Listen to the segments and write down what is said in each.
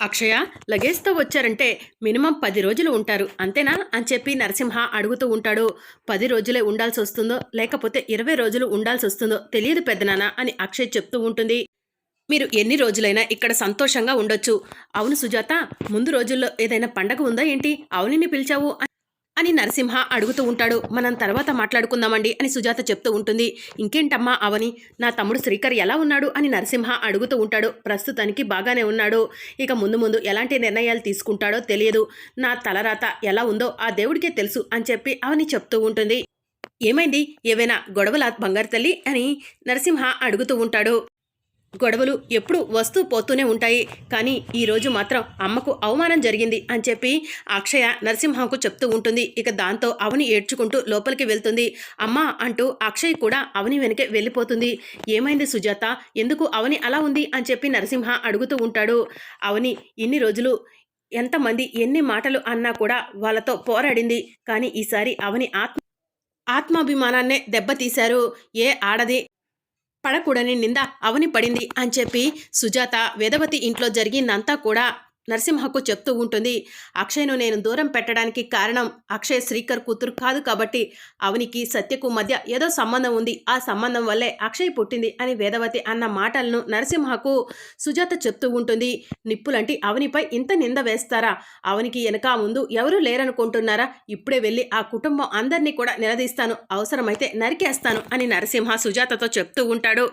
అక్షయ లగేజ్తో వచ్చారంటే మినిమం పది రోజులు ఉంటారు. అంతేనా? అని చెప్పి నరసింహ అడుగుతూ ఉంటాడు. పది రోజులే ఉండాల్సి వస్తుందో లేకపోతే ఇరవై రోజులు ఉండాల్సి వస్తుందో తెలియదు పెద్దనాన్న అని అక్షయ్ చెప్తూ ఉంటుంది. మీరు ఎన్ని రోజులైనా ఇక్కడ సంతోషంగా ఉండొచ్చు. అవును సుజాత ముందు రోజుల్లో ఏదైనా పండగ ఉందా ఏంటి? అవునిని పిలిచావు అని నరసింహ అడుగుతూ ఉంటాడు. మనం తర్వాత మాట్లాడుకుందామండి అని సుజాత చెప్తూ ఉంటుంది. ఇంకేంటమ్మా అవని? నా తమ్ముడు శ్రీకర్ ఎలా ఉన్నాడు? అని నరసింహ అడుగుతూ ఉంటాడు. ప్రస్తుతానికి బాగానే ఉన్నాడు. ఇక ముందు ముందు ఎలాంటి నిర్ణయాలు తీసుకుంటాడో తెలియదు. నా తలరాత ఎలా ఉందో ఆ దేవుడికే తెలుసు అని చెప్పి అవని చెప్తూ ఉంటుంది. ఏమైంది? ఏవైనా గొడవలా బంగారు తల్లి? అని నరసింహ అడుగుతూ ఉంటాడు. గొడవలు ఎప్పుడు వస్తూ పోతూనే ఉంటాయి. కానీ ఈరోజు మాత్రం అమ్మకు అవమానం జరిగింది అని చెప్పి అక్షయ నరసింహకు చెప్తూ ఉంటుంది. ఇక దాంతో అవని ఏడ్చుకుంటూ లోపలికి వెళ్తుంది. అమ్మ అంటూ అక్షయ్ కూడా అవని వెనకే వెళ్ళిపోతుంది. ఏమైంది సుజాత? ఎందుకు అవని అలా ఉంది? అని చెప్పి నరసింహ అడుగుతూ ఉంటాడు. అవని ఇన్ని రోజులు ఎంతమంది ఎన్ని మాటలు అన్నా కూడా వాళ్ళతో పోరాడింది. కానీ ఈసారి అవని ఆత్మ ఆత్మాభిమానాన్నే దెబ్బతీశారు. ఏ ఆడది పడకూడని నింద అవని పడింది అని చెప్పి సుజాత వేదవతి ఇంట్లో జరిగిందంతా కూడా నరసింహకు చెప్తూ ఉంటుంది అక్షయ్ను నేను దూరం పెట్టడానికి కారణం అక్షయ్ శ్రీకర్ కూతురు కాదు కాబట్టి అవనికి సత్యకు మధ్య ఏదో సంబంధం ఉంది. ఆ సంబంధం వల్లే అక్షయ్ పుట్టింది అని వేదవతి అన్న మాటలను నరసింహకు సుజాత చెప్తూ ఉంటుంది. నిప్పులంటి అవనిపై ఇంత నింద వేస్తారా? అవనికి వెనక ముందు ఎవరూ లేరనుకుంటున్నారా? ఇప్పుడే వెళ్ళి ఆ కుటుంబం అందరినీ కూడా నిలదీస్తాను. అవసరమైతే నరికేస్తాను అని నరసింహ సుజాతతో చెప్తూ ఉంటాడు.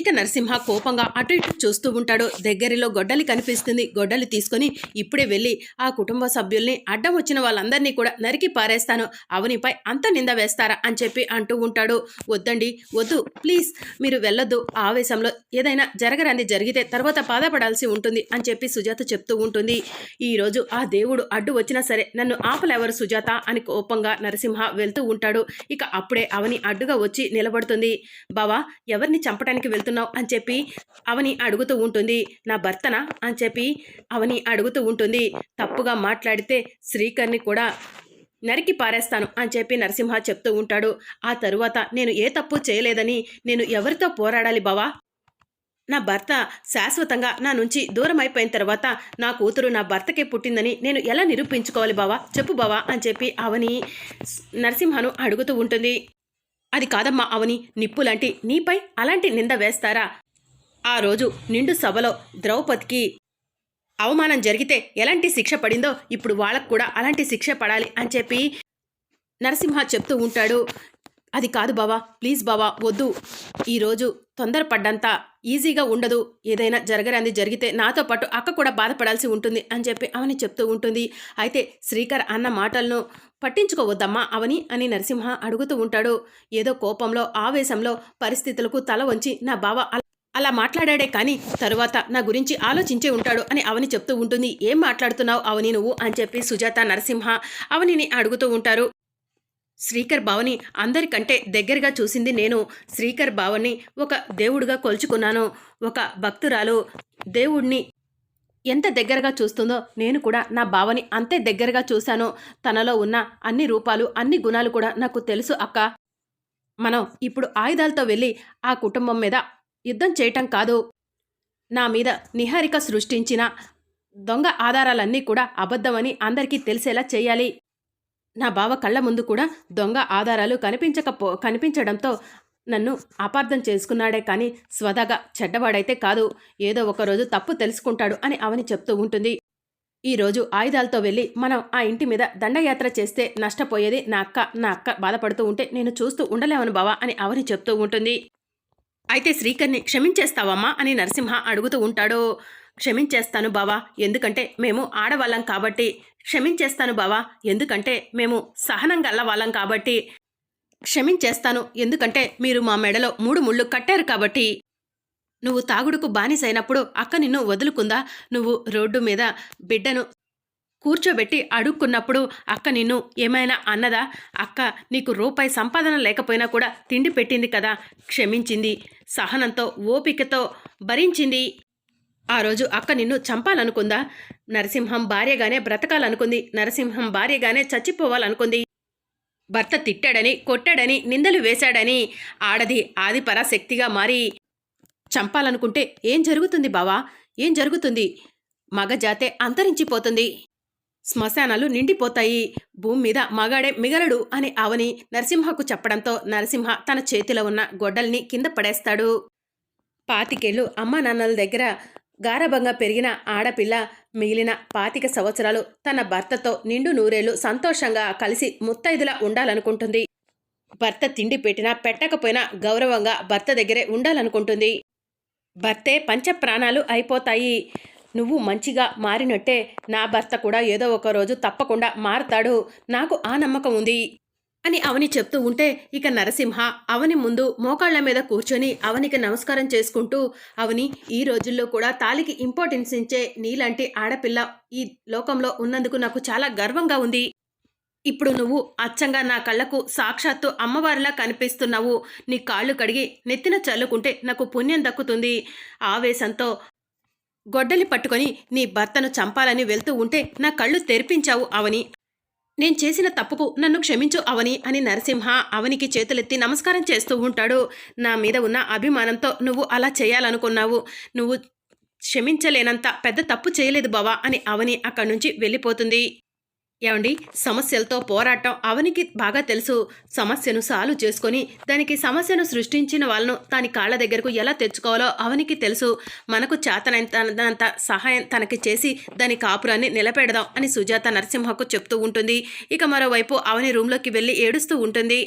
ఇక నరసింహ కోపంగా అటు ఇటు చూస్తూ ఉంటాడు. దగ్గరలో గొడ్డలి కనిపిస్తుంది. గొడ్డలి తీసుకొని ఇప్పుడే వెళ్ళి ఆ కుటుంబ సభ్యుల్ని అడ్డం వచ్చిన వాళ్ళందరినీ కూడా నరికి పారేస్తాను. అవనిపై అంత నింద వేస్తారా అని చెప్పి అంటూ ఉంటాడు. వద్దండి వద్దు ప్లీజ్ మీరు వెళ్ళొద్దు. ఆవేశంలో ఏదైనా జరగరంది జరిగితే తర్వాత బాధపడాల్సి ఉంటుంది అని చెప్పి సుజాత చెప్తూ ఉంటుంది. ఈరోజు ఆ దేవుడు అడ్డు వచ్చినా సరే నన్ను ఆపలేవరు సుజాత అని కోపంగా నరసింహ వెళ్తూ ఉంటాడు. ఇక అప్పుడే అవని అడ్డుగా వచ్చి నిలబడుతుంది. బావా ఎవరిని చంపడానికి వెళ్తున్నావు అని చెప్పి అవని అడుగుతూ ఉంటుంది. నా భర్తనా అని చెప్పి అవని అడుగుతూ ఉంటుంది. తప్పుగా మాట్లాడితే శ్రీకర్ని కూడా నరికి పారేస్తాను అని చెప్పి నరసింహ చెప్తూ ఉంటాడు. ఆ తరువాత నేను ఏ తప్పు చేయలేదని నేను ఎవరితో పోరాడాలి బావా? నా భర్త శాశ్వతంగా నా నుంచి దూరం అయిపోయిన తర్వాత నా కూతురు నా భర్తకే పుట్టిందని నేను ఎలా నిరూపించుకోవాలి బావా? చెప్పు బావా అని చెప్పి అవని నరసింహను అడుగుతూ ఉంటుంది. అది కాదమ్మా అవని నిప్పులాంటి నీపై అలాంటి నింద వేస్తారా? ఆ రోజు నిండు సభలో ద్రౌపదికి అవమానం జరిగితే ఎలాంటి శిక్ష పడిందో ఇప్పుడు వాళ్ళకు కూడా అలాంటి శిక్ష పడాలి అని చెప్పి నరసింహ చెప్తూ ఉంటాడు. అది కాదు బావా ప్లీజ్ బావా వద్దు. ఈరోజు తొందరపడ్డంత ఈజీగా ఉండదు. ఏదైనా జరగరాంది జరిగితే నాతో పాటు అక్క కూడా బాధపడాల్సి ఉంటుంది అని చెప్పి అవని చెప్తూ ఉంటుంది. అయితే శ్రీకర్ అన్న మాటలను పట్టించుకోవద్దమ్మా అవని అని నరసింహ అడుగుతూ ఉంటాడు. ఏదో కోపంలో ఆవేశంలో పరిస్థితులకు తల వంచి నా బావ అలా మాట్లాడాడే కానీ తరువాత నా గురించి ఆలోచించే ఉంటాడు అని అవని చెప్తూ ఉంటుంది. ఏం మాట్లాడుతున్నావు అవని నువ్వు అని చెప్పి సుజాత నరసింహ అవనిని అడుగుతూ ఉంటారు. శ్రీకర్ బావని అందరికంటే దగ్గరగా చూసింది నేను. శ్రీకర్ బావని ఒక దేవుడుగా కొలుచుకున్నాను. ఒక భక్తురాలు దేవుడిని ఎంత దగ్గరగా చూస్తుందో నేను కూడా నా బావని అంతే దగ్గరగా చూశాను. తనలో ఉన్న అన్ని రూపాలు అన్ని గుణాలు కూడా నాకు తెలుసు అక్క. మనం ఇప్పుడు ఆయుధాలతో వెళ్ళి ఆ కుటుంబం మీద యుద్ధం చేయటం కాదు. నా మీద నిహారిక సృష్టించిన దొంగ ఆధారాలన్నీ కూడా అబద్ధమని అందరికీ తెలిసేలా చేయాలి. నా బావ కళ్ళ ముందు కూడా దొంగ ఆధారాలు కనిపించకపో కనిపించడంతో నన్ను అపార్థం చేసుకున్నాడే కానీ స్వదాగా చెడ్డవాడైతే కాదు. ఏదో ఒకరోజు తప్పు తెలుసుకుంటాడు అని అవని చెప్తూ ఉంటుంది. ఈరోజు ఆయుధాలతో వెళ్ళి మనం ఆ ఇంటి మీద దండయాత్ర చేస్తే నష్టపోయేది నా అక్క నా అక్క బాధపడుతూ ఉంటే నేను చూస్తూ ఉండలేవను బావా అని అవని చెప్తూ ఉంటుంది. అయితే శ్రీకర్ని క్షమించేస్తావమ్మా అని నరసింహ అడుగుతూ ఉంటాడు. క్షమించేస్తాను బావా ఎందుకంటే మేము ఆడవాళ్ళం కాబట్టి. క్షమించేస్తాను బావా ఎందుకంటే మేము సహనం గల్ల వాళ్ళం కాబట్టి. క్షమించేస్తాను ఎందుకంటే మీరు మా మెడలో మూడు ముళ్ళు కట్టారు కాబట్టి. నువ్వు తాగుడుకు బానిసైనప్పుడు అక్క నిన్ను వదులుకుందా? నువ్వు రోడ్డు మీద బిడ్డను కూర్చోబెట్టి అడుక్కున్నప్పుడు అక్క నిన్ను ఏమైనా అన్నదా? అక్క నీకు రూపాయి సంపాదన లేకపోయినా కూడా తిండి పెట్టింది కదా. క్షమించింది సహనంతో ఓపికతో భరించింది. ఆ రోజు అక్క నిన్ను చంపాలనుకుందా? నరసింహం భార్యగానే బ్రతకాలనుకుంది. నరసింహం భార్యగానే చచ్చిపోవాలనుకుంది. భర్త తిట్టాడని కొట్టాడని నిందలు వేశాడని ఆడది ఆది శక్తిగా మారి చంపాలనుకుంటే ఏం జరుగుతుంది బావా? ఏం జరుగుతుంది? మగజాతే అంతరించిపోతుంది. శ్మశానాలు నిండిపోతాయి. భూమి మీద మగాడే మిగలడు అని అవని నరసింహకు చెప్పడంతో నరసింహ తన చేతిలో ఉన్న గొడ్డల్ని కింద పడేస్తాడు. పాతికేళ్ళు అమ్మా నాన్నల దగ్గర గారభంగా పెరిగిన ఆడపిల్ల మిగిలిన పాతిక సంవత్సరాలు తన భర్తతో నిండు నూరేళ్ళు సంతోషంగా కలిసి ముత్తైదులా ఉండాలనుకుంటుంది. భర్త తిండి పెట్టినా పెట్టకపోయినా గౌరవంగా భర్త దగ్గరే ఉండాలనుకుంటుంది. భర్తే పంచప్రాణాలు అయిపోతాయి. నువ్వు మంచిగా మారినట్టే నా భర్త కూడా ఏదో ఒక రోజు తప్పకుండా మారతాడు. నాకు ఆ నమ్మకం ఉంది. అని అవని చెప్తూ ఉంటే ఇక నరసింహ అవని ముందు మోకాళ్ళ మీద కూర్చొని అవనికి నమస్కారం చేసుకుంటూ అవని ఈ రోజుల్లో కూడా తాలికి ఇంపార్టెన్స్ ఇచ్చే నీలాంటి ఆడపిల్ల ఈ లోకంలో ఉన్నందుకు నాకు చాలా గర్వంగా ఉంది. ఇప్పుడు నువ్వు అచ్చంగా నా కళ్ళకు సాక్షాత్తు అమ్మవారిలా కనిపిస్తున్నావు. నీ కాళ్ళు కడిగి నెత్తిన చల్లుకుంటే నాకు పుణ్యం దక్కుతుంది. ఆవేశంతో గొడ్డలి పట్టుకొని నీ భర్తను చంపాలని వెళ్తూ ఉంటే నా కళ్ళు తెరిపించావు అవని. నేను చేసిన తప్పుకు నన్ను క్షమించు అవని అని నరసింహ అవనికి చేతులెత్తి నమస్కారం చేస్తూ ఉంటాడు. నా మీద ఉన్న అభిమానంతో నువ్వు అలా చేయాలనుకున్నావు. నువ్వు క్షమించలేనంత పెద్ద తప్పు చేయలేదు బావా అని అవని అక్కడి నుంచి వెళ్ళిపోతుంది. ఏమండి? సమస్యలతో పోరాటం అవనికి బాగా తెలుసు. సమస్యను సాల్వ్ చేసుకొని దానికి సమస్యను సృష్టించిన వాళ్ళను దాని కాళ్ళ దగ్గరకు ఎలా తెచ్చుకోవాలో అవనికి తెలుసు. మనకు చేతనంత సహాయం తనకి చేసి దాని కాపురాన్ని నిలబెడదాం అని సుజాత నరసింహకు చెప్తూ ఉంటుంది. ఇక మరోవైపు అవని రూమ్లోకి వెళ్ళి ఏడుస్తూ ఉంటుంది.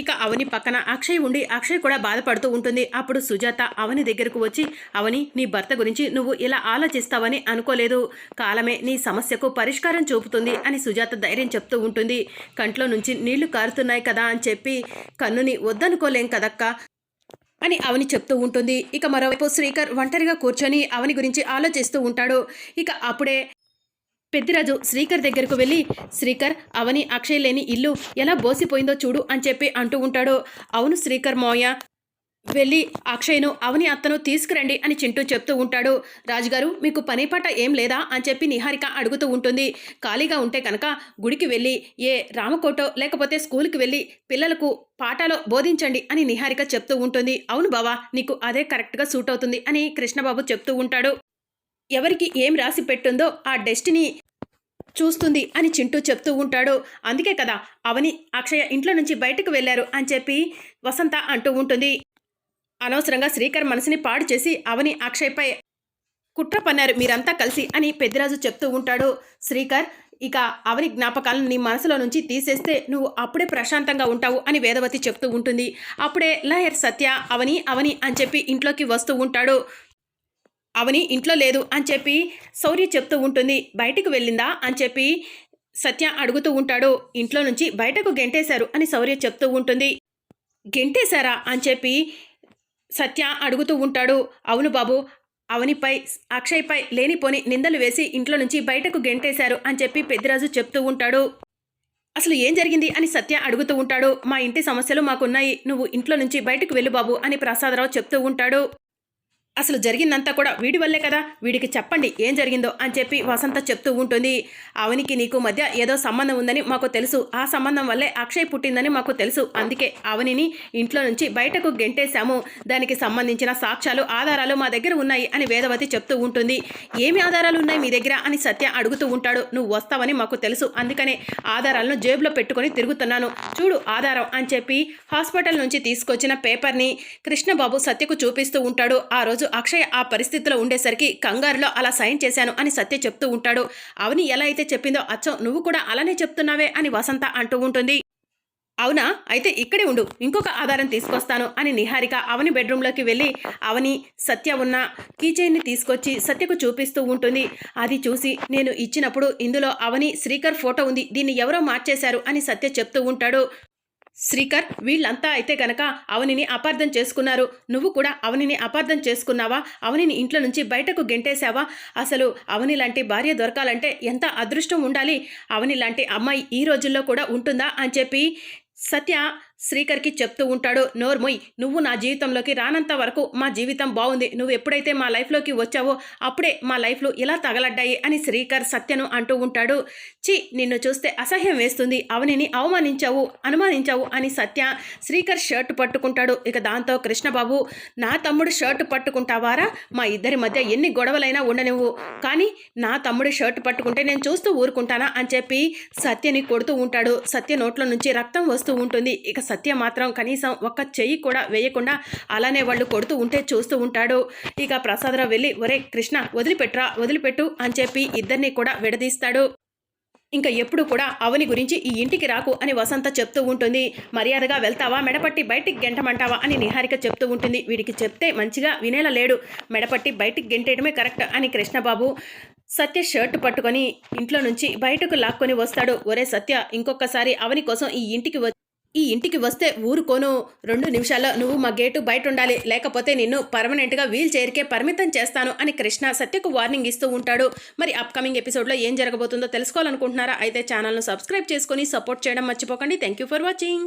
ఇక అవని పక్కన అక్షయ్ ఉండి అక్షయ్ కూడా బాధపడుతూ ఉంటుంది. అప్పుడు సుజాత అవని దగ్గరకు వచ్చి అవని నీ భర్త గురించి నువ్వు ఇలా ఆలోచిస్తావని అనుకోలేదు. కాలమే నీ సమస్యకు పరిష్కారం చూపుతుంది అని సుజాత ధైర్యం చెప్తూ ఉంటుంది. కంట్లో నుంచి నీళ్ళు కారుతున్నాయి కదా అని చెప్పి కన్నుని వద్దనుకోలేం కదక్కా అని అవని చెప్తూ ఉంటుంది. ఇక మరోవైపు శ్రీకర్ ఒంటరిగా కూర్చొని అవని గురించి ఆలోచిస్తూ ఉంటాడు. ఇక అప్పుడే పెద్దిరాజు శ్రీకర్ దగ్గరకు వెళ్ళి శ్రీకర్ అవని అక్షయ్ లేని ఇల్లు ఎలా బోసిపోయిందో చూడు అని చెప్పి అంటూ ఉంటాడు. అవును శ్రీకర్ మోయ వెళ్ళి అక్షయ్ను అవని అత్తను తీసుకురండి అని చింటూ చెప్తూ ఉంటాడు. రాజుగారు మీకు పని పాట ఏం లేదా అని చెప్పి నిహారిక అడుగుతూ ఉంటుంది. ఖాళీగా ఉంటే కనుక గుడికి వెళ్ళి ఏ రామకోటో లేకపోతే స్కూల్కి వెళ్ళి పిల్లలకు పాఠాలో బోధించండి అని నిహారిక చెప్తూ ఉంటుంది. అవును బావా నీకు అదే కరెక్ట్గా సూట్ అవుతుంది అని కృష్ణబాబు చెప్తూ ఉంటాడు. ఎవరికి ఏం రాసి పెట్టుందో ఆ డెస్టినీ చూస్తుంది అని చింటూ చెప్తూ ఉంటాడు. అందుకే కదా అవని అక్షయ ఇంట్లో నుంచి బయటకు వెళ్ళారు అని చెప్పి వసంత అంటూ ఉంటుంది. అనవసరంగా శ్రీకర్ మనసుని పాడు చేసి అవని అక్షయ్పై కుట్ర పన్నారు మీరంతా కలిసి అని పెద్దిరాజు చెప్తూ ఉంటాడు. శ్రీకర్ ఇక అవని జ్ఞాపకాలను నీ మనసులో నుంచి తీసేస్తే నువ్వు అప్పుడే ప్రశాంతంగా ఉంటావు అని వేదవతి చెప్తూ ఉంటుంది. అప్పుడే లయర్ సత్య అవని అవని అని చెప్పి ఇంట్లోకి వస్తూ ఉంటాడు. అవని ఇంట్లో లేదు అని చెప్పి శౌర్య చెప్తూ ఉంటుంది. బయటకు వెళ్ళిందా అని చెప్పి సత్య అడుగుతూ ఉంటాడు. ఇంట్లో నుంచి బయటకు గెంటేశారు అని శౌర్య చెప్తూ ఉంటుంది. గెంటేశారా అని చెప్పి సత్య అడుగుతూ ఉంటాడు. అవును బాబు అవనిపై అక్షయ్పై లేనిపోని నిందలు వేసి ఇంట్లో నుంచి బయటకు గెంటేశారు అని చెప్పి పెద్దిరాజు చెప్తూ ఉంటాడు. అసలు ఏం జరిగింది అని సత్య అడుగుతూ ఉంటాడు. మా ఇంటి సమస్యలు మాకున్నాయి. నువ్వు ఇంట్లో నుంచి బయటకు వెళ్ళు బాబు అని ప్రసాదరావు చెప్తూ ఉంటాడు. అసలు జరిగిందంతా కూడా వీడి వల్లే కదా? వీడికి చెప్పండి ఏం జరిగిందో అని చెప్పి వసంత చెప్తూ ఉంటుంది. అవనికి నీకు మధ్య ఏదో సంబంధం ఉందని మాకు తెలుసు. ఆ సంబంధం వల్లే అక్షయ్ పుట్టిందని మాకు తెలుసు. అందుకే అవనిని ఇంట్లో నుంచి బయటకు గెంటేశాము. దానికి సంబంధించిన సాక్ష్యాలు ఆధారాలు మా దగ్గర ఉన్నాయి అని వేదవతి చెప్తూ ఉంటుంది. ఏమి ఆధారాలు ఉన్నాయి మీ దగ్గర అని సత్య అడుగుతూ ఉంటాడు. నువ్వు వస్తావని మాకు తెలుసు. అందుకనే ఆధారాలను జేబులో పెట్టుకొని తిరుగుతున్నాను. చూడు ఆధారం అని చెప్పి హాస్పిటల్ నుంచి తీసుకొచ్చిన పేపర్ని కృష్ణబాబు సత్యకు చూపిస్తూ ఉంటాడు. ఆ రోజు అక్షయ్ ఆ పరిస్థితిలో ఉండేసరికి కంగారులో అలా సైన్ చేశాను అని సత్య చెప్తూ ఉంటాడు. అవని ఎలా అయితే చెప్పిందో అచ్చం నువ్వు కూడా అలానే చెప్తున్నావే అని వసంత అంటూ ఉంటుంది. అవునా? అయితే ఇక్కడే ఉండు. ఇంకొక ఆధారం తీసుకొస్తాను అని నిహారిక అవని బెడ్రూమ్లోకి వెళ్ళి అవని సత్య ఉన్న కీచైన్ని తీసుకొచ్చి సత్యకు చూపిస్తూ ఉంటుంది. అది చూసి నేను ఇచ్చినప్పుడు ఇందులో అవని శ్రీకర్ ఫోటో ఉంది. దీన్ని ఎవరో మార్చేశారు అని సత్య చెప్తూ ఉంటాడు. శ్రీకర్ వీళ్ళంతా అయితే గనక అవనిని అపార్థం చేసుకున్నారు. నువ్వు కూడా అవనిని అపార్థం చేసుకున్నావా? అవనిని ఇంట్లో నుంచి బయటకు గెంటేశావా? అసలు అవని లాంటి భార్య దొరకాలంటే ఎంత అదృష్టం ఉండాలి? అవని లాంటి అమ్మాయి ఈ రోజుల్లో కూడా ఉంటుందా? అని చెప్పి సత్య శ్రీకర్కి చెప్తూ ఉంటాడు నోర్మొయ్ నువ్వు నా జీవితంలోకి రానంత వరకు మా జీవితం బాగుంది. నువ్వు ఎప్పుడైతే మా లైఫ్లోకి వచ్చావో అప్పుడే మా లైఫ్లో ఇలా తగలడ్డాయి అని శ్రీకర్ సత్యను అంటూ ఉంటాడు. చి నిన్ను చూస్తే అసహ్యం వేస్తుంది. అవనిని అవమానించావు అనుమానించావు అని సత్య శ్రీకర్ షర్ట్ పట్టుకుంటాడు. ఇక దాంతో కృష్ణబాబు నా తమ్ముడు షర్ట్ పట్టుకుంటావారా? మా ఇద్దరి మధ్య ఎన్ని గొడవలైనా ఉండనివ్వు. కానీ నా తమ్ముడు షర్ట్ పట్టుకుంటే నేను చూస్తూ ఊరుకుంటానా? అని చెప్పి సత్యని కొడుతూ ఉంటాడు. సత్య నోట్ల నుంచి రక్తం వస్తూ ఉంటుంది. ఇక సత్య మాత్రం కనీసం ఒక్క చెయ్యి కూడా వేయకుండా అలానే వాళ్ళు కొడుతూ ఉంటే చూస్తూ ఉంటాడు. ఇక ప్రసాదరావు వెళ్ళి ఒరే కృష్ణ వదిలిపెట్టురా వదిలిపెట్టు అని చెప్పి ఇద్దరిని కూడా విడదీస్తాడు. ఇంకా ఎప్పుడు కూడా అవని గురించి ఈ ఇంటికి రాకు అని వసంత చెప్తూ ఉంటుంది. మర్యాదగా వెళ్తావా? మెడపట్టి బయటికి గెంటమంటావా? అని నిహారిక చెప్తూ ఉంటుంది. వీడికి చెప్తే మంచిగా వినేలా లేడు. మెడపట్టి బయటికి గెంటేయడమే కరెక్ట్ అని కృష్ణబాబు సత్య షర్ట్ పట్టుకొని ఇంట్లో నుంచి బయటకు లాక్కొని వస్తాడు. ఒరే సత్య ఇంకొకసారి అవని కోసం ఈ ఇంటికి వ ఈ ఇంటికి వస్తే ఊరుకోను. రెండు నిమిషాల్లో నువ్వు మా గేటు బయట ఉండాలి లేకపోతే నిన్ను పర్మనెంట్గా వీల్ చైర్కే పరిమితం చేస్తాను అని కృష్ణ సత్యకు వార్నింగ్ ఇస్తూ ఉంటాడు. మరి అప్కమింగ్ ఎపిసోడ్లో ఏం జరగబోతుందో తెలుసుకోవాలనుకుంటున్నారా? అయితే ఛానల్ను సబ్స్క్రైబ్ చేసుకొని సపోర్ట్ చేయడం మర్చిపోకండి. Thank you for watching.